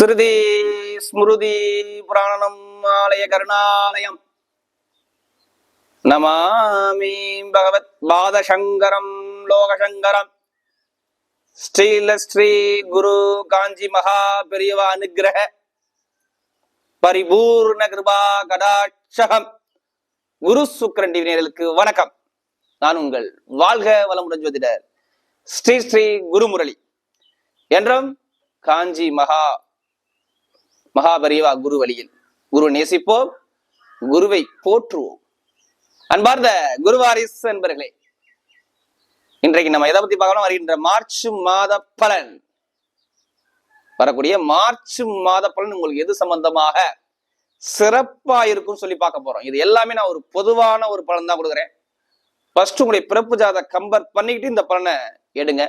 ஸ்ருதி ஸ்மிருதி புராணம் ஆலய கருணாலயம். நமாமி பகவத் பாதசங்கரம் லோகசங்கரம். ஸ்ரீல ஸ்ரீ குரு காஞ்சி மகா பெரியவா அனுகிரக பரிபூர்ண கிருபா கடாட்சகம். குரு சுக்கரன் டிவி வணக்கம். நான் உங்கள் வாழ்க வளமுடன் ஜோதிடர் ஸ்ரீ ஸ்ரீ குருமுரளி. என்றும் காஞ்சி மகா மகாபரிவா குரு வழியில் குரு நேசிப்போம் குருவை போற்றுவோம். அன்பார்ந்த குருவாரிஸ் என்பர்களே இன்றைக்கு நம்ம எதை பத்தி பார்க்கணும்? வருகின்ற மார்ச் மாத பலன். வரக்கூடிய மார்ச் மாத பலன் உங்களுக்கு எது சம்பந்தமாக சிறப்பா இருக்கும்னு சொல்லி பார்க்க போறோம். இது எல்லாமே நான் ஒரு பொதுவான ஒரு பலன் தான் கொடுக்குறேன். ஃபர்ஸ்ட் உங்களுடைய பிறப்பு ஜாத கம்பேர் பண்ணிக்கிட்டு இந்த பலனை எடுங்க.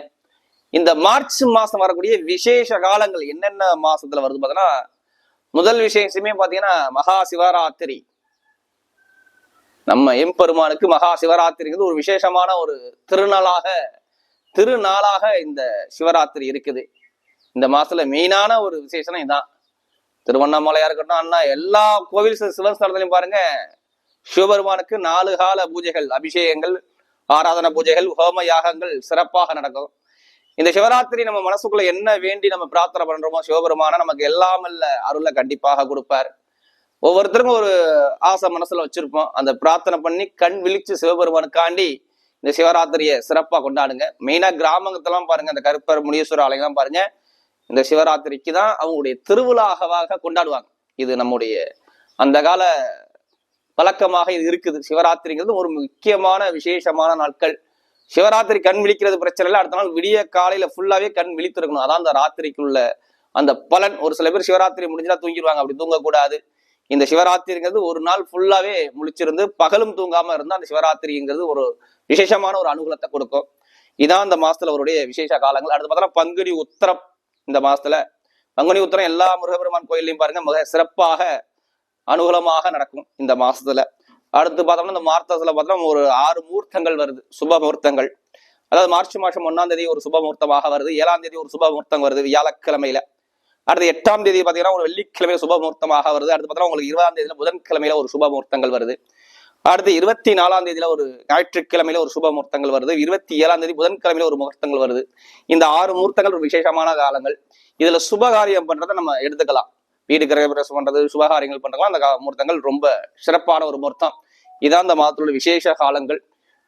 இந்த மார்ச் மாசம் வரக்கூடிய விசேஷ காலங்கள் என்னென்ன மாசத்துல வருது பார்த்தீங்கன்னா முதல் விசேஷமே பாத்தீங்கன்னா மகா சிவராத்திரி. நம்ம எம்பெருமானுக்கு மகா சிவராத்திரிங்கிறது ஒரு விசேஷமான ஒரு திருநாளாக திருநாளாக இந்த சிவராத்திரி இருக்குது. இந்த மாசத்துல மெயினான ஒரு விசேஷம் இதான் திருவண்ணாமலையா இருக்கட்டும் அண்ணா எல்லா கோவில் சி- சிவன் ஸ்தலத்திலையும் பாருங்க சிவபெருமானுக்கு நாலு கால பூஜைகள் அபிஷேகங்கள் ஆராதன பூஜைகள் ஹோம யாகங்கள் சிறப்பாக நடக்கும். இந்த சிவராத்திரி நம்ம மனசுக்குள்ள என்ன வேண்டி நம்ம பிரார்த்தனை பண்றோமோ சிவபெருமான நமக்கு எல்லாம் இல்ல அருளை கண்டிப்பாக கொடுப்பார். ஒவ்வொருத்தருக்கும் ஒரு ஆசை மனசுல வச்சிருப்போம். அந்த பிரார்த்தனை பண்ணி கண் விழிச்சு சிவபெருமானுக்காண்டி இந்த சிவராத்திரியை சிறப்பா கொண்டாடுங்க. மெயினா கிராமங்கத்தெல்லாம் பாருங்க. இந்த கருப்பர் முனீஸ்வரர் ஆலயம் பாருங்க. இந்த சிவராத்திரிக்கு தான் அவங்களுடைய திருவிழாவாக கொண்டாடுவாங்க. இது நம்முடைய அந்த கால பழக்கமாக இது இருக்குது. சிவராத்திரிங்கிறது ஒரு முக்கியமான விசேஷமான நாட்கள். சிவராத்திரி கண் விழிக்கிறது பிரச்சனை இல்லை. அடுத்த நாள் விடிய காலையில ஃபுல்லாவே கண் விழித்திருக்கணும். அதான் அந்த ராத்திரிக்குள்ள அந்த பலன். ஒரு சில பேர் சிவராத்திரி முடிஞ்சா தூங்கிடுவாங்க. அப்படி தூங்கக்கூடாது. இந்த சிவராத்திரிங்கிறது ஒரு நாள் ஃபுல்லாவே முழிச்சிருந்து பகலும் தூங்காம இருந்தா அந்த சிவராத்திரிங்கிறது ஒரு விசேஷமான ஒரு அனுகூலத்தை கொடுக்கும். இதான் அந்த மாசத்துல அவருடைய விசேஷ காலங்கள். அடுத்து பார்த்தோம்னா பங்குனி உத்திரம் இந்த மாசத்துல. பங்குனி உத்திரம் எல்லா முருகபெருமான் கோயிலையும் பாருங்க மிக சிறப்பாக அனுகூலமாக நடக்கும் இந்த மாசத்துல. அடுத்து பார்த்தோம்னா இந்த மார்த்தத்தில் பார்த்தோம்னா ஒரு ஆறு முகூர்த்தங்கள் வருது சுப முகூர்த்தங்கள். அதாவது மார்ச் மாதம் ஒன்றாம் தேதி ஒரு சுப முகூர்த்தமாக வருது ஏழாம் தேதி ஒரு சுப முகூர்த்தம் வருது வியாழக்கிழமையில. அடுத்து எட்டாம் தேதி பார்த்தீங்கன்னா ஒரு வெள்ளிக்கிழமையில சுப முகூர்த்தமாக வருது அடுத்து பார்த்தோம்னா உங்களுக்கு இருபதாம் தேதியில புதன்கிழமையில ஒரு சுப முகூர்த்தங்கள் வருது. அடுத்து இருபத்தி நாலாம் தேதியில ஒரு ஞாயிற்றுக்கிழமையில ஒரு சுப முகூர்த்தங்கள் வருது இருபத்தி ஏழாம் தேதி புதன்கிழமையில ஒரு முகூர்த்தங்கள் வருது. இந்த ஆறு முகூர்த்தங்கள் ஒரு விசேஷமான காலங்கள். இதுல சுபகாரியம் பண்றதை நம்ம எடுத்துக்கலாம். வீடு கிரகப்பிரவேசம் பண்றது சுபகாரியங்கள் பண்றதுலாம் அந்த முகூர்த்தங்கள் ரொம்ப சிறப்பான ஒரு முகூர்த்தம். இதான் இந்த மாதத்துல விசேஷ காலங்கள்.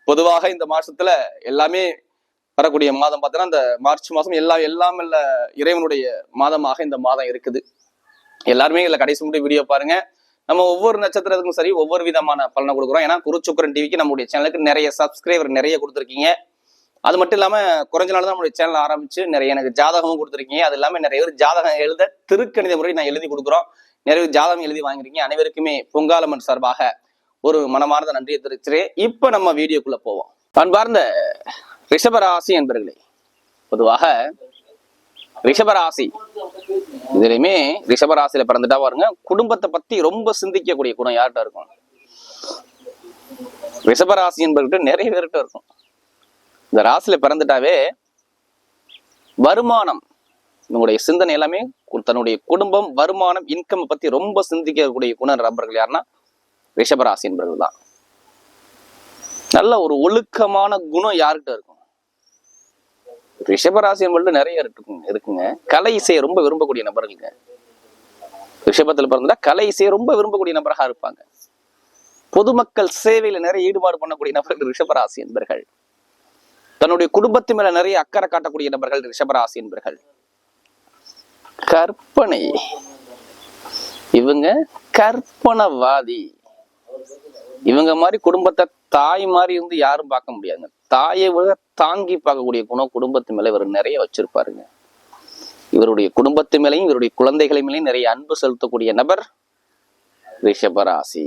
பொதுவாக இந்த மாசத்துல எல்லாமே வரக்கூடிய மாதம் பார்த்தீங்கன்னா இந்த மார்ச் மாதம் எல்லா எல்லாம் இல்ல இறைவனுடைய மாதமாக இந்த மாதம் இருக்குது. எல்லாருமே இதில் கடைசி மட்டும் வீடியோ பாருங்க. நம்ம ஒவ்வொரு நட்சத்திரத்துக்கும் சரி ஒவ்வொரு விதமான பலனை கொடுக்குறோம். ஏன்னா குருச்சுக்கரன் டிவிக்கு நம்முடைய சேனலுக்கு நிறைய சப்ஸ்கிரைபர் நிறைய கொடுத்துருக்கீங்க. அது மட்டும் இல்லாம குறைஞ்ச நாள் தான் நம்மளுடைய சேனல் ஆரம்பிச்சு நிறைய எனக்கு ஜாதகமும் கொடுத்துருக்கீங்க. அது இல்லாம நிறைய பேர் ஜாதகம் எழுத திருக்கணித முறை நான் எழுதி கொடுக்குறோம். நிறைய பேர் ஜாதகம் எழுதி வாங்கிருக்கீங்க அனைவருக்குமே பொங்காலம்மன் சார்பாக ஒரு மனமார்ந்த நன்றியை தெரிவிச்சிருக்கேன் இப்போ நம்ம வீடியோக்குள்ள போவோம். அன்பார்ந்த ரிஷபராசி என்பர்களே பொதுவாக ரிஷபராசி இதுலயுமே ரிஷபராசியில பிறந்துட்டா பாருங்க குடும்பத்தை பத்தி ரொம்ப சிந்திக்கக்கூடிய குணம் யார்கிட்ட இருக்கும்? ரிஷபராசி என்பவர்கிட்ட நிறைய பேர்கிட்ட இருக்கும். இந்த ராசியில பிறந்துட்டாவே வருமானம் உங்களுடைய சிந்தனை எல்லாமே தன்னுடைய குடும்பம் வருமானம் இன்கம் பத்தி ரொம்ப சிந்திக்கக்கூடிய குண நபர்கள் யாருன்னா ரிஷபராசி என்பவர்கள் தான். நல்ல ஒரு ஒழுக்கமான குணம் யார்கிட்ட இருக்கும்? ரிஷபராசி என்பது நிறைய இருக்குங்க இருக்குங்க. கலை இசையை ரொம்ப விரும்பக்கூடிய நபர்களுங்க. ரிஷபத்தில் பிறந்தா கலை இசையை ரொம்ப விரும்பக்கூடிய நபராக இருப்பாங்க. பொதுமக்கள் சேவையில நிறைய ஈடுபாடு பண்ணக்கூடிய நபர்கள் ரிஷபராசி என்பர்கள். தன்னுடைய குடும்பத்து மேல நிறைய அக்கறை காட்டக்கூடிய நபர்கள் ரிஷபராசி என்பர்கள். கற்பனை. இவங்க கற்பனவாதி. இவங்க மாதிரி குடும்பத்தை தாய் மாதிரி இருந்து யாரும் பார்க்க முடியாதுங்க. தாயை விட தாங்கி பார்க்கக்கூடிய குணம் குடும்பத்து மேல இவர் நிறைய வச்சிருப்பாருங்க. இவருடைய குடும்பத்து மேலையும் இவருடைய குழந்தைகளை மேலையும் நிறைய அன்பு செலுத்தக்கூடிய நபர் ரிஷபராசி.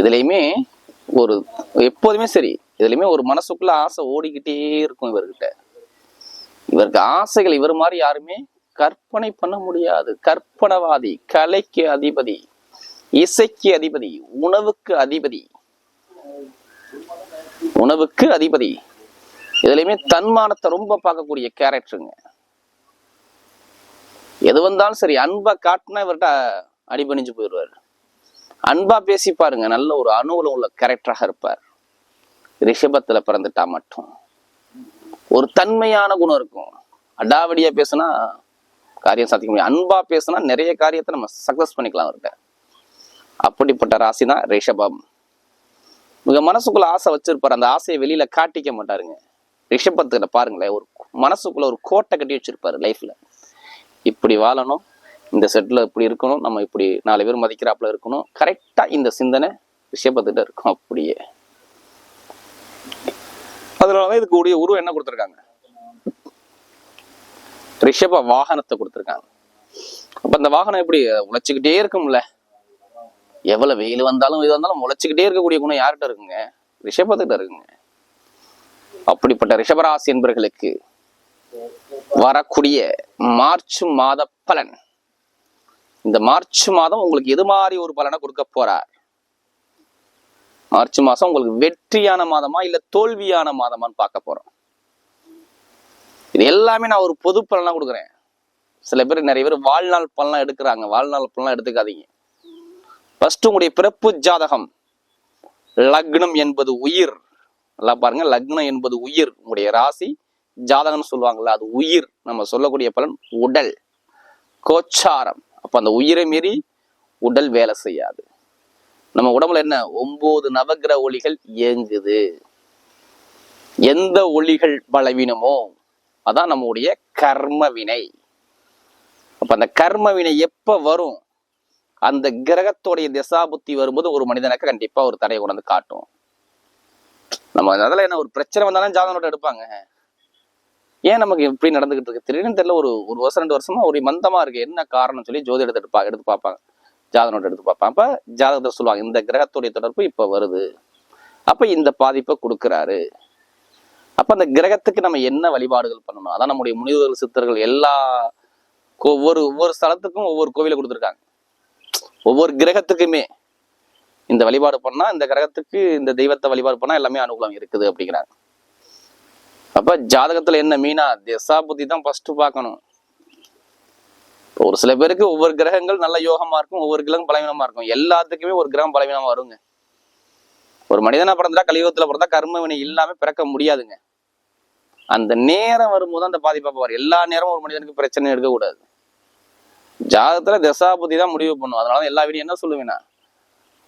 இதுலயுமே ஒரு எப்போதுமே சரி இதுலயுமே ஒரு மனசுக்குள்ள ஆசை ஓடிக்கிட்டே இருக்கும் இவர்கிட்ட. இவருக்கு ஆசைகள் இவர் மாதிரி யாருமே கற்பனை பண்ண முடியாது. கற்பனவாதி கலைக்கு அதிபதி இசைக்கு அதிபதி உணவுக்கு அதிபதி. உணவுக்கு அதிபதி. இதுலயுமே தன்மானத்தை ரொம்ப பார்க்கக்கூடிய கேரக்டருங்க. எது வந்தாலும் சரி அன்பா காட்டினா இவர்கிட்ட அடிபணிஞ்சு போயிடுவார். அன்பா பேசி பாருங்க நல்ல ஒரு அணுவுல உள்ள கேரக்டராக இருப்பார். ரிஷபத்துல பிறந்துட்டா மட்டும். ஒரு தன்மையான குணம் இருக்கும். அடாவடியா பேசுனா காரியம் சாதிக்க முடியும் அன்பா பேசுனா நிறைய காரியத்தை நம்ம சக்சஸ் பண்ணிக்கலாம் அவர்கிட்ட. அப்படிப்பட்ட ராசி தான் ரிஷபம். மிக மனசுக்குள்ள ஆசை வச்சிருப்பாரு. அந்த ஆசையை வெளியில காட்டிக்க மாட்டாருங்க. ரிஷபத்துல பாருங்களேன் ஒரு மனசுக்குள்ள ஒரு கோட்டை கட்டி வச்சிருப்பாரு லைஃப்ல இப்படி வாழணும் இந்த செட்டில் இப்படி இருக்கணும் நம்ம இப்படி நாலு பேர் மதிக்கிறாப்புல இருக்கணும். கரெக்டாக இந்த சிந்தனை ரிஷபத்திட்ட இருக்கும் அப்படியே. அதனாலதான் இதுக்கு உடைய உருவம் என்ன கொடுத்துருக்காங்க? ரிஷப வாகனத்தை கொடுத்துருக்காங்க. அப்ப அந்த வாகனம் எப்படி உழைச்சிக்கிட்டே இருக்கும்ல? எவ்வளவு வெயில் வந்தாலும் இது வந்தாலும் உழைச்சிக்கிட்டே இருக்கக்கூடிய குணம் யார்கிட்ட இருக்குங்க? ரிஷபத்துக்கிட்ட இருக்குங்க. அப்படிப்பட்ட ரிஷபராசி என்பர்களுக்கு வரக்கூடிய மார்ச் மாத பலன். இந்த மார்ச் மாதம் உங்களுக்கு எது மாதிரி ஒரு பலனை கொடுக்க போறார்? மார்ச் மாசம் உங்களுக்கு வெற்றியான மாதமா இல்ல தோல்வியான மாதமான்னு பார்க்க போறோம். இது எல்லாமே நான் ஒரு பொது பலனா கொடுக்குறேன். சில பேர் நிறைய பேர் வாழ்நாள் பலனா எடுக்கிறாங்க. வாழ்நாள் பலனா எடுத்துக்காதீங்க. ஃபர்ஸ்ட் உங்களுடைய பிறப்பு ஜாதகம். லக்னம் என்பது உயிர். நல்லா பாருங்க. லக்னம் என்பது உயிர். உங்களுடைய ராசி ஜாதகம்னு சொல்லுவாங்கல்ல அது உயிர். நம்ம சொல்லக்கூடிய பலன் உடல். கோச்சாரம். அப்ப அந்த உயிரை மீறி உடல் வேலை செய்யாது. நம்ம உடம்புல என்ன? ஒன்பது நவகிர ஒளிகள் இயங்குது. எந்த ஒளிகள் பலவீனமோ அதான் நம்முடைய கர்ம வினை. அப்ப அந்த கர்ம வினை எப்ப வரும்? அந்த கிரகத்தோடைய திசாபுத்தி வரும்போது ஒரு மனிதனுக்கு கண்டிப்பா ஒரு தடையை கொண்டு காட்டும். நம்ம அதில் என்ன ஒரு பிரச்சனை வந்தாலும் ஜாதகம் நோட்டு எடுப்பாங்க. ஏன் நமக்கு எப்படி நடந்துகிட்டு இருக்கு? திடீர்னு தெரியல ஒரு ஒரு வருஷம் ரெண்டு வருஷமா ஒரு மந்தமா இருக்கு. என்ன காரணம் சொல்லி ஜோதி எடுத்து எடுப்பா எடுத்து பார்ப்பாங்க. ஜாதக நோட்டு எடுத்து பார்ப்பேன். அப்போ ஜாதகத்தை சொல்லுவாங்க இந்த கிரகத்துடைய தொடர்பு இப்போ வருது. அப்போ இந்த பாதிப்பை கொடுக்குறாரு. அப்போ அந்த கிரகத்துக்கு நம்ம என்ன வழிபாடுகள் பண்ணணும்? அதான் நம்முடைய முனிவர்கள் சித்தர்கள் எல்லா ஒவ்வொரு ஒவ்வொரு ஸ்தலத்துக்கும் ஒவ்வொரு கோவிலை கொடுத்துருக்காங்க. ஒவ்வொரு கிரகத்துக்குமே இந்த வழிபாடு பண்ணா இந்த கிரகத்துக்கு இந்த தெய்வத்தை வழிபாடு பண்ணா எல்லாமே அனுகூலம் இருக்குது அப்படிங்கிறாங்க. அப்ப ஜாதகத்துல என்ன மீனா? திசா புத்தி தான் ஃபர்ஸ்ட் பார்க்கணும். இப்போ ஒரு சில பேருக்கு ஒவ்வொரு கிரகங்கள் நல்ல யோகமா இருக்கும் ஒவ்வொரு கிரகம் பலவீனமா இருக்கும். எல்லாத்துக்குமே ஒரு கிரகம் பலவீனமா வருங்க. ஒரு மனிதனா பிறந்தா கலியுகத்துல பிறந்தா கர்ம வினை இல்லாம பிறக்க முடியாதுங்க. அந்த நேரம் வரும்போது அந்த பாதிப்பா போவார் எல்லா நேரமும் ஒரு மனிதனுக்கு பிரச்சனை எடுக்கக்கூடாது. ஜாதகத்துல தசாபுத்தி தான் முடிவு பண்ணும். அதனால எல்லா வீடியோ என்ன சொல்லுவேன்னா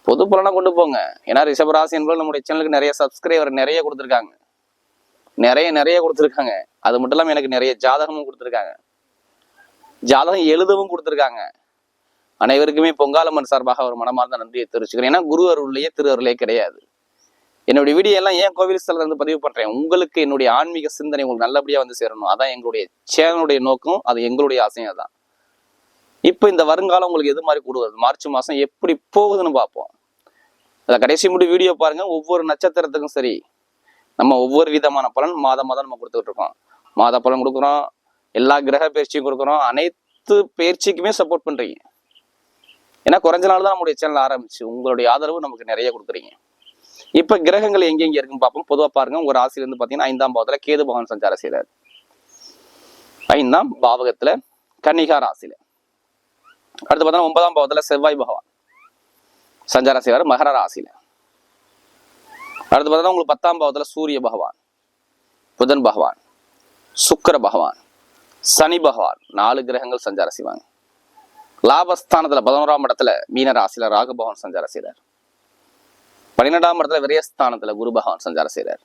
பொது பலனா கொண்டு போங்க. ஏன்னா ரிஷபராசி என்பது நம்முடைய சேனலுக்கு நிறைய சப்ஸ்கிரைபர் நிறைய கொடுத்துருக்காங்க. நிறைய நிறைய கொடுத்துருக்காங்க. அது மட்டும் இல்லாமல் எனக்கு நிறைய ஜாதகமும் கொடுத்துருக்காங்க. ஜாதகம் எழுதவும் கொடுத்துருக்காங்க. அனைவருக்குமே பொங்காலம்மன் சார்பாக ஒரு மனமார்ந்த நன்றியை தெரிவிச்சுக்கிறேன். ஏன்னா குரு அருள்லையே திரு அருளே கிடையாது. என்னுடைய வீடியோ எல்லாம் ஏன் கோவில் ஸ்தலத்துல இருந்து பதிவு பண்றேன்? உங்களுக்கு என்னுடைய ஆன்மீக சிந்தனை உங்களுக்கு நல்லபடியா வந்து சேரணும். அதான் எங்களுடைய சேனலுடைய நோக்கம். அது எங்களுடைய ஆசையும் அதான். இப்போ இந்த வருங்காலம் உங்களுக்கு எது மாதிரி கூடுவது? மார்ச் மாசம் எப்படி போகுதுன்னு பார்ப்போம். அதை கடைசி முடி வீடியோ பாருங்க. ஒவ்வொரு நட்சத்திரத்துக்கும் சரி. நம்ம ஒவ்வொரு விதமான பலன் மாதம் மாதம் நம்ம கொடுத்துக்கிட்டு இருக்கோம். மாத பலன் கொடுக்குறோம். எல்லா கிரக பயிற்சியும் கொடுக்குறோம் அனைத்து பயிற்சிக்குமே சப்போர்ட் பண்றீங்க. ஏன்னா குறைஞ்ச நாள் தான் நம்முடைய சேனல் ஆரம்பிச்சு. உங்களுடைய ஆதரவு நமக்கு நிறைய கொடுக்குறீங்க. இப்ப கிரகங்கள் எங்கெங்க இருக்குன்னு பார்ப்போம். பொதுவாக பாருங்க உங்கள் ராசியில இருந்து ஐந்தாம் பாவத்துல கேது பகவான் சஞ்சாரம் செய்றாரு. ஐந்தாம் பாவகத்துல கன்னிகா ராசியில. அடுத்து பார்த்தோம்னா ஒன்பதாம் பாவத்துல செவ்வாய் பகவான் சஞ்சாரம் செய்வார் மகர ராசியில. அடுத்து பார்த்தோம்னா உங்களுக்கு பத்தாம் பாவத்துல சூரிய பகவான் புதன் பகவான் சுக்கர பகவான். சனி பகவான் நாலு கிரகங்கள் சஞ்சாரம் செய்வாங்க. லாபஸ்தானத்துல பதினோராம் இடத்துல மீன ராசியில ராகு பகவான் சஞ்சாரம் செய்றார். பன்னிரெண்டாம் இடத்துல விரயஸ்தானத்துல குரு பகவான் சஞ்சாரம் செய்றார்.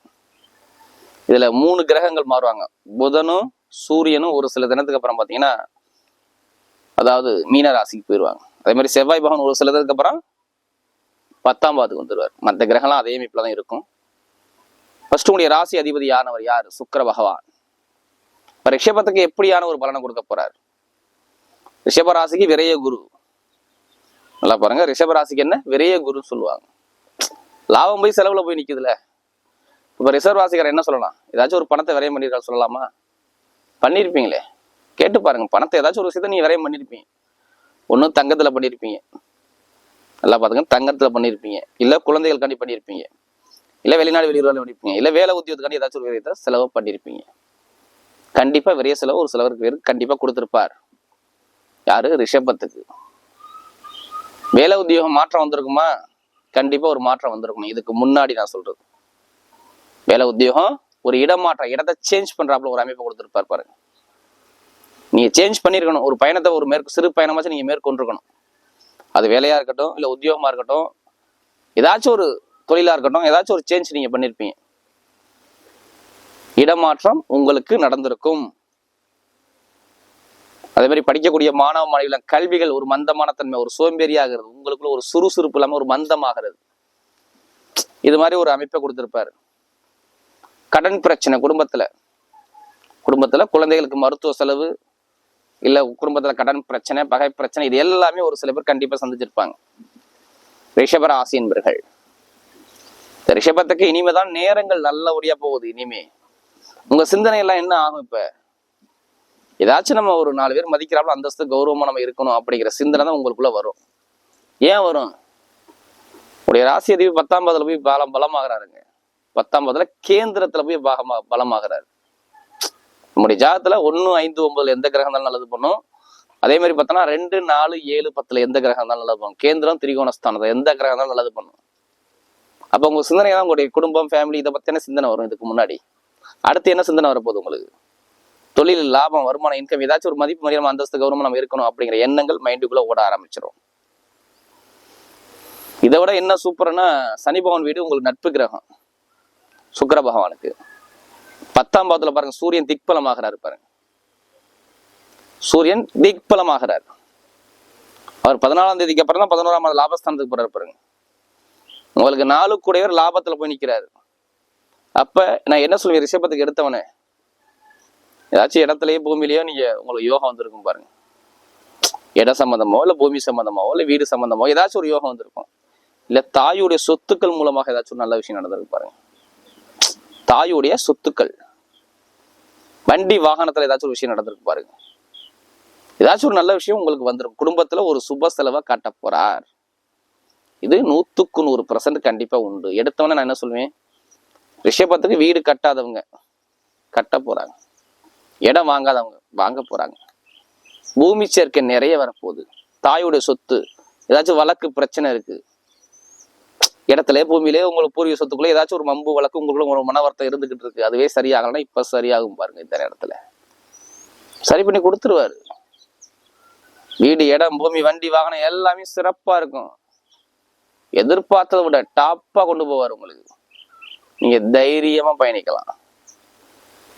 இதுல மூணு கிரகங்கள் மாறுவாங்க. புதனும் சூரியனும் ஒரு சில தினத்துக்கு அப்புறம் பாத்தீங்கன்னா அதாவது மீன ராசிக்கு போயிடுவாங்க அதே மாதிரி செவ்வாய் பகவான் ஒரு சில தினத்துக்கு அப்புறம் பத்தாம் பாதுக்கு வந்துடுவார் மற்ற கிரகம்லாம் அதே அமைப்புல தான் இருக்கும். ஃபர்ஸ்ட் உங்களுடைய ராசி அதிபதி யானவர் யார்? சுக்கர பகவான். இப்ப ரிஷபத்துக்கு எப்படியான ஒரு பலனை கொடுக்க போறார்? ரிஷபராசிக்கு விரைய குரு. நல்லா பாருங்க. ரிஷபராசிக்கு என்ன? விரைய குருன்னு சொல்லுவாங்க. லாபம் போய் செலவுல போய் நிக்குதுல. இப்ப ரிசர்வ் ராசிக்காரர் என்ன சொல்லலாம்? ஏதாச்சும் ஒரு பணத்தை விரயம் பண்ணிருக்கா சொல்லலாமா? பண்ணிருப்பீங்களே. கேட்டு பாருங்க. பணத்தை ஏதாச்சும் ஒரு விஷயத்த நீங்க விரயம் பண்ணிருப்பீங்க. ஒன்றும் தங்கத்துல பண்ணிருப்பீங்க. நல்லா பாத்துங்க தங்கத்துல பண்ணிருப்பீங்க. இல்ல குழந்தைகளுக்காண்டி பண்ணிருப்பீங்க. இல்ல வெளிநாடு வெளியூர்ல பண்ணிருப்பீங்க. இல்ல வேலை உத்தியோகத்துக்காண்டி ஏதாச்சும் ஒரு விரயத்தை செலவு பண்ணிருப்பீங்க. கண்டிப்பாக விரைய செலவு ஒரு சிலவருக்கு பேருக்கு கண்டிப்பாக கொடுத்துருப்பார். யாரு? ரிஷபத்துக்கு. வேலை உத்தியோகம் மாற்றம் வந்திருக்குமா? கண்டிப்பாக ஒரு மாற்றம் வந்திருக்கணும் இதுக்கு முன்னாடி நான் சொல்றது. வேலை உத்தியோகம் ஒரு இடமாற்றம் இடத்தை சேஞ்ச் பண்ணுறாப்புல ஒரு அமைப்பு கொடுத்துருப்பார் பாருங்க. நீங்கள் சேஞ்ச் பண்ணியிருக்கணும் ஒரு பயணத்தை ஒரு மேற்கு சிறு பயணமாச்சும் நீங்கள் மேற்கொண்டிருக்கணும். அது வேலையாக இருக்கட்டும் இல்லை உத்தியோகமாக இருக்கட்டும் ஏதாச்சும் ஒரு தொழிலாக இருக்கட்டும் ஏதாச்சும் ஒரு சேஞ்ச் நீங்கள் பண்ணியிருப்பீங்க இடமாற்றம் உங்களுக்கு நடந்திருக்கும். அதே மாதிரி படிக்கக்கூடிய மாணவ மாணவிகளின் கல்விகள் ஒரு மந்தமான தன்மை ஒரு சோம்பேறியாகிறது உங்களுக்குள்ள ஒரு சுறுசுறுப்பு இல்லாமல் ஒரு மந்தமாகிறது. இது மாதிரி ஒரு அமைப்பை கொடுத்திருப்பாரு. கடன் பிரச்சனை குடும்பத்துல. குடும்பத்துல குழந்தைகளுக்கு மருத்துவ செலவு இல்ல குடும்பத்துல கடன் பிரச்சனை பகை பிரச்சனை இது எல்லாமே ஒரு சில பேர் கண்டிப்பா சந்திச்சிருப்பாங்க. ரிஷபராசி என்பர்கள். இந்த ரிஷபத்துக்கு இனிமேதான் நேரங்கள் நல்லபடியா போகுது இனிமே. உங்க சிந்தனை எல்லாம் என்ன ஆகும் இப்ப? ஏதாச்சும் நம்ம ஒரு நாலு பேர் மதிக்கிறாப்புல அந்தஸ்து கௌரவமா நம்ம இருக்கணும் அப்படிங்கிற சிந்தனை தான் உங்களுக்குள்ள வரும். ஏன் வரும்? உடைய ராசி அதிபதி பத்தாம் பதத்துல போய் பலம் பலமாகறாருங்க. பத்தாம் பதத்துல கேந்திரத்துல போய் பாகமா பலமாகறாரு. நம்முடைய ஜாதத்துல ஒன்னு ஐந்து ஒன்பதுல எந்த கிரகம் தான் நல்லது பண்ணும். அதே மாதிரி பார்த்தோன்னா ரெண்டு நாலு ஏழு பத்துல எந்த கிரகம் தான் நல்லது பண்ணும். கேந்திரம் திரிகோணஸ்தானத்தை எந்த கிரகம் தான் நல்லது பண்ணும். அப்போ உங்க சிந்தனை தான் உங்களுடைய குடும்பம் ஃபேமிலி இதை பத்தின சிந்தனை வரும் இதுக்கு முன்னாடி. அடுத்து என்ன சிந்தனை வரப்போகுது உங்களுக்கு? தொழில் லாபம் வருமானம் இன்கம் ஏதாச்சும் ஒரு மதிப்பு மரியாதை அந்தஸ்து கௌரவம் நம்ம இருக்கணும் அப்படிங்கிற எண்ணங்கள் மைண்டுக்குள்ள ஓட ஆரம்பிச்சிடும் இதை விட என்ன சூப்பர்னா சனி பகவான் வீடு உங்களுக்கு நட்பு கிரகம். சுக்கர பகவானுக்கு. பத்தாம் பாவத்துல பாருங்க சூரியன் திக்பலமாகிறாரு பாருங்க. சூரியன் திக்பலமாகிறார். அவர் பதினாலாம் தேதிக்கு அப்புறம் தான் பதினோராம் லாபஸ்தானத்துக்கு போறாரு பாருங்க. உங்களுக்கு நாலு கூடையவர் லாபத்துல போய் நிற்கிறாரு அப்ப நான் என்ன சொல்லுவேன்? ரிஷபத்துக்கு எடுத்தவனே. ஏதாச்சும் இடத்துலயே பூமியிலயோ நீங்க உங்களுக்கு யோகம் வந்திருக்கும் பாருங்க. இட சம்பந்தமோ இல்ல பூமி சம்பந்தமோ இல்ல வீடு சம்பந்தமோ ஏதாச்சும் ஒரு யோகம் வந்திருக்கும். இல்ல தாயுடைய சொத்துக்கள் மூலமாக ஏதாச்சும் ஒரு நல்ல விஷயம் நடந்திருக்கு பாருங்க. தாயுடைய சொத்துக்கள். வண்டி வாகனத்துல ஏதாச்சும் ஒரு விஷயம் நடந்திருக்கு பாருங்க. ஏதாச்சும் ஒரு நல்ல விஷயம் உங்களுக்கு வந்துடும் குடும்பத்துல ஒரு சுப செலவை காட்ட போறார். இது நூத்துக்கு நூறு பர்சன்ட் கண்டிப்பா உண்டு. எடுத்தவொடனே நான் என்ன சொல்லுவேன்? ரிஷபத்துக்கு வீடு கட்டாதவங்க. கட்ட போறாங்க. இடம் வாங்காதவங்க வாங்க போறாங்க. பூமி சேர்க்கை நிறைய வரப்போகுது. தாயுடைய சொத்து ஏதாச்சும் வழக்கு பிரச்சனை இருக்கு. இடத்துல பூமியிலே உங்களுக்கு பூர்வீக சொத்துக்குள்ள ஏதாச்சும் ஒரு மம்பு வழக்கு உங்களுக்குள்ள ஒரு மனவர்த்தம் இருந்துகிட்டு இருக்கு. அதுவே சரியாகலன்னா இப்ப சரியாகும் பாருங்க இந்த இடத்துல சரி பண்ணி கொடுத்துருவாரு. வீடு இடம் பூமி வண்டி வாகனம் எல்லாமே சிறப்பா இருக்கும். எதிர்பார்த்ததை விட டாப்பா கொண்டு போவார் உங்களுக்கு. நீங்க தைரியமா பயணிக்கலாம்.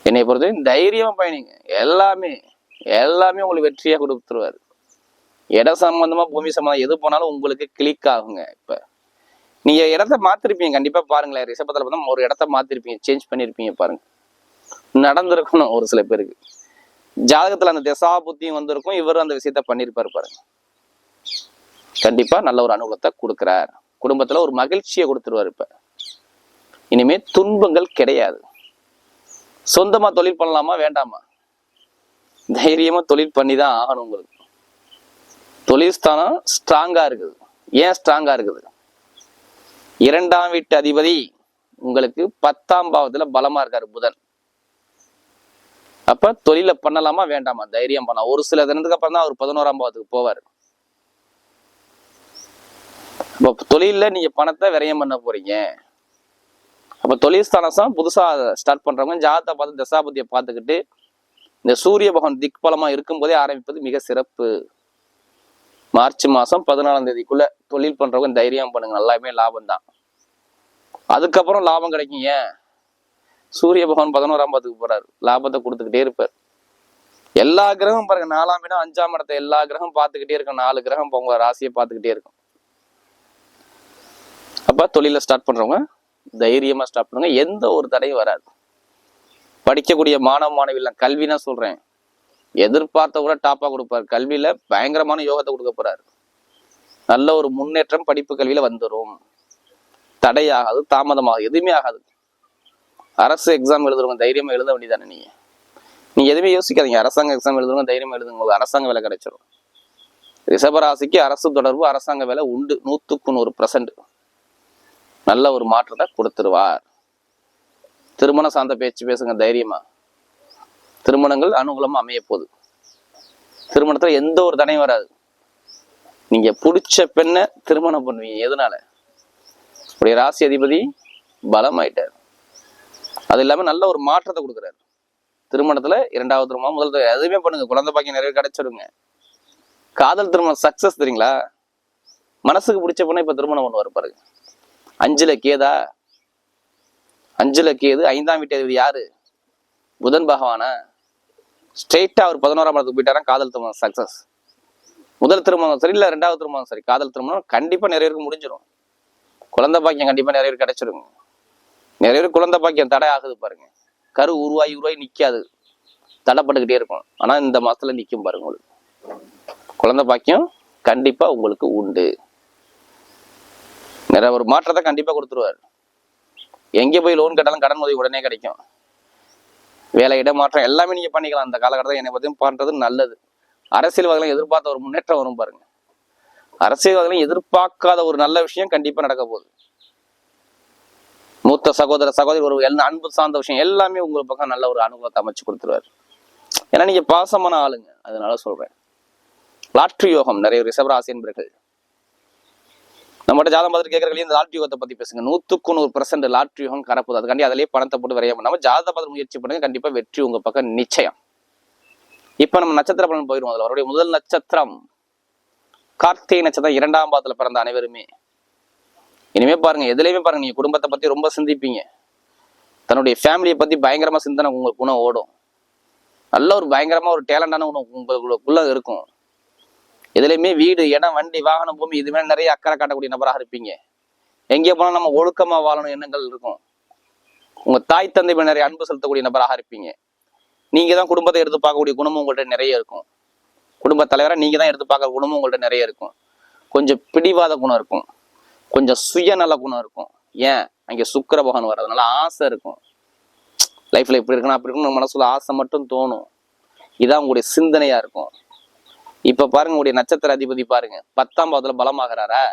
என்னை பொறுத்தவரைக்கும் தைரியமா பயணிங்க. எல்லாமே எல்லாமே உங்களுக்கு வெற்றியா கொடுத்துருவாரு. இடம் சம்பந்தமா பூமி சம்பந்தம் எது போனாலும் உங்களுக்கு கிளிக் ஆகுங்க இப்ப. நீங்க இடத்த மாத்திருப்பீங்க. கண்டிப்பா பாருங்களேன். ரிஷபத்துல பார்த்தா ஒரு இடத்த மாத்திருப்பீங்க. சேஞ்ச் பண்ணிருப்பீங்க பாருங்க. நடந்திருக்கணும் ஒரு சில பேருக்கு. ஜாதகத்துல அந்த திசா புத்தியும் வந்திருக்கும். இவரும் அந்த விஷயத்த பண்ணிருப்பாரு பாருங்க. கண்டிப்பா நல்ல ஒரு அனுகூலத்தை கொடுக்குறார். குடும்பத்துல ஒரு மகிழ்ச்சியை கொடுத்துருவாரு இப்ப. இனிமே துன்பங்கள் கிடையாது. சொந்தமா தொழில் பண்ணலாமா வேண்டாமா? தைரியமா தொழில் பண்ணி தான் ஆகணும் உங்களுக்கு. தொழில் ஸ்தானம் ஸ்ட்ராங்கா இருக்குது. ஏன் ஸ்ட்ராங்கா இருக்குது? இரண்டாம் வீட்டு அதிபதி உங்களுக்கு பத்தாம் பாவத்துல பலமா இருக்காரு புதன். அப்ப தொழில பண்ணலாமா வேண்டாமா? தைரியம் பண்ணலாம். ஒரு சில தினத்துக்கு அப்புறம் தான் அவர் பதினோராம் பாவத்துக்கு போவார். அப்ப தொழில நீங்க பணத்தை விரயம் பண்ண போறீங்க. அப்போ தொழில்ஸ்தானசம் புதுசாக ஸ்டார்ட் பண்ணுறவங்க ஜாதத்தை பார்த்து தசாபதியை பார்த்துக்கிட்டு இந்த சூரிய பகவான் திக்பலமா இருக்கும்போதே ஆரம்பிப்பது மிக சிறப்பு. மார்ச் மாதம் பதினாலாம் தேதிக்குள்ள தொழில் பண்ணுறவங்க தைரியம் பண்ணுங்க நல்லாமே லாபம் தான். அதுக்கப்புறம் லாபம் கிடைக்கும் ஏன்? சூரிய பகவான் பதினோராம் பாத்துக்கு போறாரு லாபத்தை கொடுத்துக்கிட்டே இருப்பார். எல்லா கிரகம் பாருங்க நாலாம் இடம் அஞ்சாம் இடத்தை எல்லா கிரகம் பார்த்துக்கிட்டே இருக்கும் நாலு கிரகம் உங்க ராசியை பார்த்துக்கிட்டே இருக்கும். அப்ப தொழில ஸ்டார்ட் பண்றவங்க தைரியமாக ஸ்டாப் பண்ணுங்க. எந்த ஒரு தடையும் வராது. படிக்கக்கூடிய மாணவ மாணவியெல்லாம் கல்வினா சொல்றேன். எதிர்பார்த்த கூட டாப்பாக கொடுப்பாரு. கல்வியில பயங்கரமான யோகத்தை கொடுக்க போறாரு. நல்ல ஒரு முன்னேற்றம் படிப்பு கல்வியில் வந்துடும் தடையாகாது தாமதமாகாது எதுவுமே ஆகாது. அரசு எக்ஸாம் எழுதுறவங்க தைரியமாக எழுத வேண்டியதானே நீங்கள் நீங்கள் எதுவுமே யோசிக்காதீங்க. அரசாங்க எக்ஸாம் எழுதுறவங்க தைரியமாக எழுதுங்க. உங்களுக்கு அரசாங்க வேலை கிடைச்சிடும் ரிஷபராசிக்கு அரசு தொடர்பு அரசாங்க வேலை உண்டு. நூற்றுக்கு நூறு பர்சன்ட் நல்ல ஒரு மாற்றத்தை கொடுத்துருவார். திருமண சார்ந்த பேச்சு பேசுங்க தைரியமா. திருமணங்கள் அனுகூலமா அமைய போகுது திருமணத்துல எந்த ஒரு தடையும் வராது. நீங்க பிடிச்ச பெண்ணை திருமணம் பண்ணுவீங்க. எதனால? உடைய ராசி அதிபதி பலமாயிட்டார் அது இல்லாம நல்ல ஒரு மாற்றத்தை கொடுக்குறாரு. திருமணத்துல இரண்டாவது திருமணம் முதல் எதுவுமே பண்ணுங்க. குழந்தை பாக்கியம் நிறைய கிடைச்சிருங்க. காதல் திருமணம் சக்சஸ் தெரியுங்களா? மனசுக்கு பிடிச்ச பொண்ணை இப்ப திருமணம் பண்ணுவார் பாருங்க. அஞ்சுல கேதா அஞ்சுல கேது ஐந்தாம் வீட்டு அதிபதி யாரு? புதன் பகவானா? ஸ்ட்ரெயிட்டா அவர் பதினோராம் இடத்துக்கு போயிட்டாரா காதல் திருமணம் சக்சஸ் முதல் திருமணம் சரி இல்ல ரெண்டாவது திருமணம் சரி காதல் திருமணம் கண்டிப்பா நிறைய பேருக்கு முடிஞ்சிடும் குழந்தை பாக்கியம் கண்டிப்பா நிறைய பேர் கிடைச்சிருங்க. நிறைய பேர் குழந்தை பாக்கியம் தடை ஆகுது பாருங்க. கரு உருவாகி உருவாகி நிக்காது. தடைப்பட்டுக்கிட்டே இருக்கும். ஆனா இந்த மாசத்துல நிக்கும் பாருங்க உங்களுக்கு. குழந்தை பாக்கியம் கண்டிப்பா உங்களுக்கு உண்டு. நிறைய ஒரு மாற்றத்தை கண்டிப்பாக கொடுத்துருவாரு. எங்கே போய் லோன் கேட்டாலும் கடன் உதவி உடனே கிடைக்கும். வேலை இடமாற்றம் எல்லாமே நீங்கள் பண்ணிக்கலாம். அந்த காலகட்டத்தில் என்னை பற்றியும் பண்ணுறது நல்லது. அரசியல்வாதிகளும் எதிர்பார்த்த ஒரு முன்னேற்றம் வரும் பாருங்க. அரசியல்வாதிகளும் எதிர்பார்க்காத ஒரு நல்ல விஷயம் கண்டிப்பாக நடக்க போகுது. மூத்த சகோதர சகோதரி ஒரு எல்லா அன்பு சார்ந்த விஷயம் எல்லாமே உங்களுக்கு பக்கம் நல்ல ஒரு அனுபவத்தை அமைச்சு கொடுத்துருவாரு. ஏன்னா நீங்கள் பாசமான ஆளுங்க. அதனால சொல்கிறேன் லாட்ரி யோகம் நிறைய ரிசவராசி என்பர்கள். நம்மகிட்ட ஜாதகம் பார்த்துட்டு கேட்கறதுலையும் இந்த லாட்ரி யோகத்தை பத்தி பேசுங்க. நூத்துக்கு நூறு பர்சன்ட் லாட்ரி யோகம் கரப்புது. அதுக்காண்டி அதிலேயே பணத்தை போட்டு விரைய நம்ம ஜாதக பார்த்து முயற்சி பண்ணுங்க. கண்டிப்பா வெற்றி உங்க பக்கம் நிச்சயம். இப்ப நம்ம நட்சத்திர பலன் போயிடுவோம் அதுல. அவருடைய முதல் நட்சத்திரம் கார்த்திகை நட்சத்திரம் இரண்டாம் பாதத்துல பிறந்த அனைவருமே. இனிமே பாருங்க எதுலையுமே பாருங்க நீங்க குடும்பத்தை பத்தி ரொம்ப சிந்திப்பீங்க. தன்னுடைய ஃபேமிலியை பத்தி பயங்கரமா சிந்தனை உங்களுக்கு குணம் ஓடும். நல்ல ஒரு பயங்கரமா ஒரு டேலண்டான உணவு உங்களுக்குள்ள இருக்கும். எதுலையுமே வீடு இடம் வண்டி வாகனம் பூமி இது மாதிரி நிறைய அக்கறை காட்டக்கூடிய நபராக இருப்பீங்க. எங்கே போனாலும் நம்ம ஒழுக்கமா வாழணும் எண்ணங்கள் இருக்கும். உங்க தாய் தந்தை மேல நிறைய அன்பு செலுத்தக்கூடிய நபராக இருப்பீங்க. நீங்க தான் குடும்பத்தை எடுத்து பார்க்கக்கூடிய குணமும் உங்கள்கிட்ட நிறைய இருக்கும். குடும்ப தலைவராக நீங்க தான் எடுத்து பார்க்குற குணமும் உங்கள்கிட்ட நிறைய இருக்கும். கொஞ்சம் பிடிவாத குணம் இருக்கும். கொஞ்சம் சுயநல குணம் இருக்கும். ஏன்? அங்கே சுக்கர பகவான் வர்றதுனால ஆசை இருக்கும். லைஃப்ல இப்படி இருக்கணும் அப்படி இருக்கணும் மனசுல ஆசை மட்டும் தோணும். இதான் உங்களுடைய சிந்தனையா இருக்கும். இப்ப பாருங்க உங்களுடைய நட்சத்திர அதிபதி பாருங்க. பத்தாம் பாவத்துல பலமாகறாரா?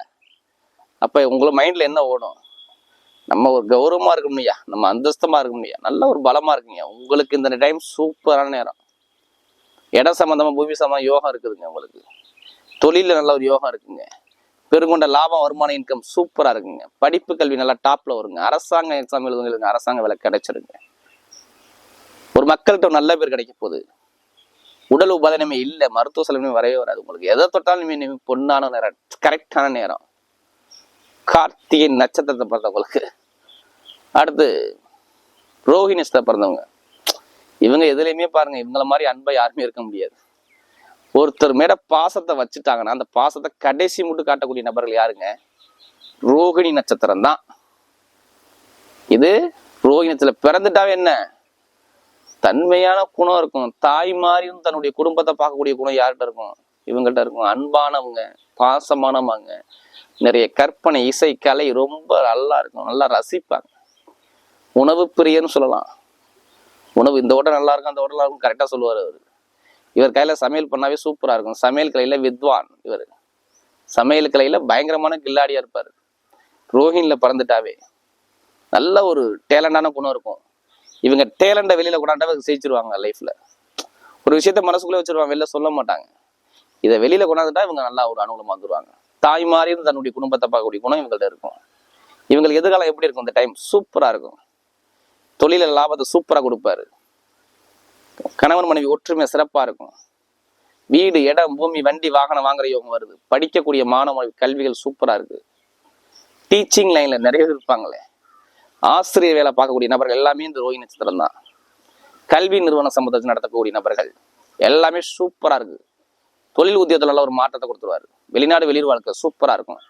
அப்ப உங்களை மைண்ட்ல என்ன ஓடும்? நம்ம ஒரு கௌரவமா இருக்கணும்யா நம்ம அந்தஸ்தமா இருக்கணும்யா நல்ல ஒரு பலமா இருக்குங்க உங்களுக்கு இந்த டைம் சூப்பரான நேரம். இடம் சம்பந்தமா பூமி சம்பந்தமா யோகம் இருக்குதுங்க உங்களுக்கு. தொழில நல்ல ஒரு யோகம் இருக்குங்க. பெருங்கொண்ட லாபம் வருமான இன்கம் சூப்பரா இருக்குங்க. படிப்பு கல்வி நல்லா டாப்ல வருங்க. அரசாங்க எக்ஸாம் எழுதுங்களுக்கு அரசாங்க வேலை கிடைச்சிருங்க. ஒரு மக்கள்கிட்ட நல்ல பேர் கிடைக்க போகுது. உடல் உபாதனமே இல்லை மருத்துவ செலவுமே வரவே வராது. உங்களுக்கு எதை தொட்டாலும் இனிமே பொண்ணான நேரம் கரெக்டான நேரம். கார்த்திகை நட்சத்திரத்தை பிறந்தவங்களுக்கு அடுத்து ரோஹிணிஸ்த பிறந்தவங்க இவங்க எதுலையுமே பாருங்க இவங்கள மாதிரி அன்பை யாருமே இருக்க முடியாது. ஒருத்தர் மேல பாசத்தை வச்சுட்டாங்கன்னா அந்த பாசத்தை கடைசி மட்டும் காட்டக்கூடிய நபர்கள் யாருங்க? ரோகிணி நட்சத்திரம் தான் இது ரோகிணத்துல பிறந்துட்டாவே என்ன? தன்மையான குணம் இருக்கும் தாய் மாதிரியும் தன்னுடைய குடும்பத்தை பார்க்கக்கூடிய குணம் யார்கிட்ட இருக்கும் இவங்கள்ட்ட இருக்கும் அன்பானவங்க பாசமானவங்க. நிறைய கற்பனை இசை கலை ரொம்ப நல்லா இருக்கும் நல்லா ரசிப்பாங்க. உணவு பிரியன்னு சொல்லலாம். உணவு இந்த ஹோட்டல் நல்லா இருக்கும் அந்த ஹோட்டல் இருக்கும் கரெக்டாக சொல்லுவார் அவர். இவர் கையில் சமையல் பண்ணாவே சூப்பராக இருக்கும். சமையல் கலையில் வித்வான் இவர். சமையல் கலையில் பயங்கரமான கில்லாடியாக இருப்பார். ரோஹினில் பிறந்துட்டாவே. நல்ல ஒரு டேலண்டான குணம் இருக்கும். இவங்க டேலண்டை வெளியில கொண்டாண்டா ஜெயிச்சிருவாங்க லைஃப்ல ஒரு விஷயத்த மனசுக்குள்ளே வச்சிருவாங்க வெளில சொல்ல மாட்டாங்க. இதை வெளியில கொண்டாந்துட்டா இவங்க நல்லா ஒரு அனுகூலமா வந்துருவாங்க. தாய் மாறியும் தன்னுடைய குடும்பத்தை பார்க்கக்கூடிய குணம் இவங்கள்ட்ட இருக்கும். இவங்களுக்கு எதிர்காலம் எப்படி இருக்கும்? இந்த டைம் சூப்பரா இருக்கும். தொழில லாபத்தை சூப்பராக கொடுப்பாரு. கணவன் மனைவி ஒற்றுமை சிறப்பாக இருக்கும். வீடு இடம் பூமி வண்டி வாகனம் வாங்குற யோகம் வருது. படிக்கக்கூடிய மாணவ கல்விகள் சூப்பராக இருக்குது டீச்சிங் லைனில் நிறைய பேர் இருப்பாங்களே. ஆசிரியர் வேலை பார்க்கக்கூடிய நபர்கள் எல்லாமே இந்த ரோஹி நட்சத்திரம் தான். கல்வி நிறுவன சம்பந்தத்தை நடத்தக்கூடிய நபர்கள். எல்லாமே சூப்பராக இருக்கு. தொழில் உத்தியோகத்துல ஒரு மாற்றத்தை கொடுத்துருவாரு. வெளிநாடு வெளியூர் வாழ்க்கை சூப்பராக இருக்கும்.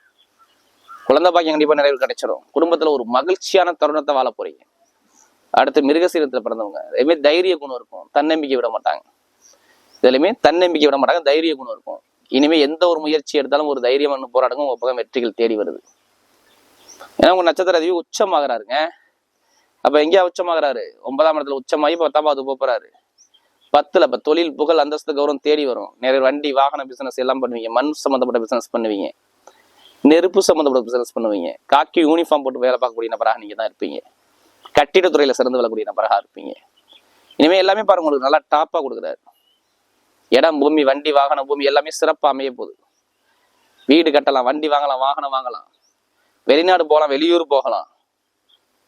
குழந்தை பாக்கியம் கண்டிப்பாக நிறைவு கிடைச்சிடும் குடும்பத்தில் ஒரு மகிழ்ச்சியான தருணத்தை வாழ போறீங்க. அடுத்து மிருகசீரத்தில் பிறந்தவங்க. அதேமாதிரி தைரிய குணம் இருக்கும். தன்னம்பிக்கை விட மாட்டாங்க. இதுலையுமே தன்னம்பிக்கை விட மாட்டாங்க தைரிய குணம் இருக்கும். இனிமேல் எந்த ஒரு முயற்சி எடுத்தாலும் ஒரு தைரியமான போராட்டமும் உங்க பக்கம் வெற்றிகள் தேடி வருது. ஏன்னா உங்க நட்சத்திர அதிபதி உச்சமாகறாருங்க. அப்ப எங்கேயா உச்சமாகறாரு? ஒன்பதாம் இடத்துல உச்சமாகி இப்ப பத்தாம் பாவத்து போறாரு. பத்துல இப்ப தொழில் புகழ் அந்தஸ்து கௌரவம் தேடி வரும். நிறைய வண்டி வாகன பிசினஸ் எல்லாம் பண்ணுவீங்க. மண் சம்பந்தப்பட்ட பிசினஸ் பண்ணுவீங்க. நெருப்பு சம்பந்தப்பட்ட பிசினஸ் பண்ணுவீங்க. காக்கி யூனிஃபார்ம் போட்டு வேலை பார்க்கக்கூடிய நபராக நீங்க தான் இருப்பீங்க. கட்டிடத்துறையில சிறந்து வரக்கூடிய நபராக இருப்பீங்க. இனிமே எல்லாமே பாருங்க உங்களுக்கு நல்லா டாப்பா கொடுக்குறாரு. இடம் பூமி வண்டி வாகனம் பூமி எல்லாமே சிறப்பாக அமைய போகுது. வீடு கட்டலாம் வண்டி வாங்கலாம் வாகனம் வாங்கலாம். வெளிநாடு போகலாம் வெளியூர் போகலாம்.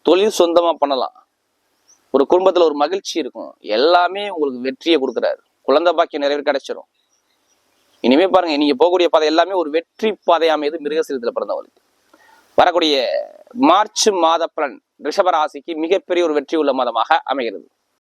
தொழில் சொந்தமாக பண்ணலாம். ஒரு குடும்பத்தில் ஒரு மகிழ்ச்சி இருக்கும். எல்லாமே உங்களுக்கு வெற்றியை கொடுக்குறாரு. குழந்தை பாக்கியம் நிறைவே கிடைச்சிரும். இனிமே பாருங்க நீங்க போகக்கூடிய பாதை எல்லாமே ஒரு வெற்றி பாதை அமைது மிருகசீரத்தில் பிறந்தவங்களுக்கு. வரக்கூடிய மார்ச் மாத பலன் ரிஷபராசிக்கு மிகப்பெரிய ஒரு வெற்றி உள்ள மாதமாக அமைகிறது.